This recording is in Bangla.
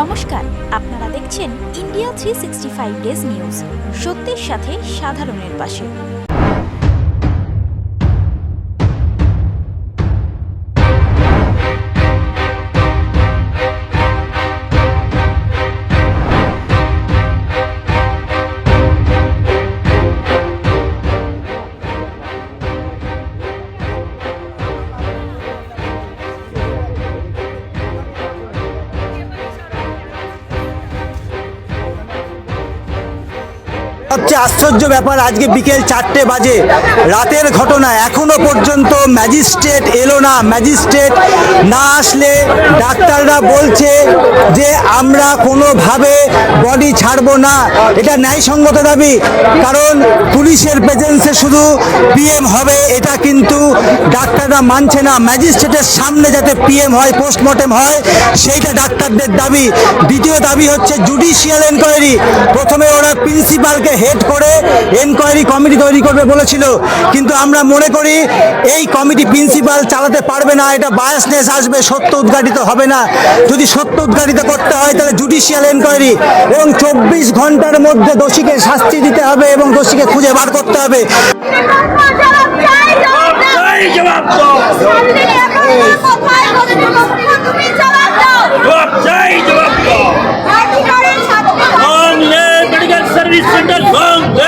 নমস্কার আপনারা দেখছেন India three sixty five days news. সত্যের সাথে সাধারণের পাশে। সবচেয়ে আশ্চর্য ব্যাপার, আজকে বিকেল চারটে বাজে। রাতের ঘটনা, এখনও পর্যন্ত ম্যাজিস্ট্রেট এলো না। ম্যাজিস্ট্রেট না আসলে ডাক্তাররা বলছে যে আমরা কোনোভাবে বডি ছাড়বো না। এটা ন্যায়সঙ্গত দাবি, কারণ পুলিশের প্রেজেন্সে শুধু পিএম হবে, এটা কিন্তু ডাক্তাররা মানছে না। ম্যাজিস্ট্রেটের সামনে যাতে পিএম হয় পোস্টমর্টেম হয়, সেইটা ডাক্তারদের দাবি। দ্বিতীয় দাবি হচ্ছে জুডিশিয়াল এনকোয়ারি প্রথমে ওরা প্রিন্সিপালকে হেড করে এনকোয়ারি কমিটি তৈরি করবে বলেছিল। কিন্তু আমরা মনে করি এই কমিটি প্রিন্সিপাল চালাতে পারবে না এটা বায়াসনেস আসবে সত্য উদ্ঘাটিত হবে না। যদি সত্য উদ্ঘাটিত করতে হয় তাহলে জুডিশিয়াল এনকোয়ারি এবং চব্বিশ ঘণ্টার মধ্যে দোষীকে শাস্তি দিতে হবে এবং দোষীকে খুঁজে বার করতে হবে। জবাব Manda!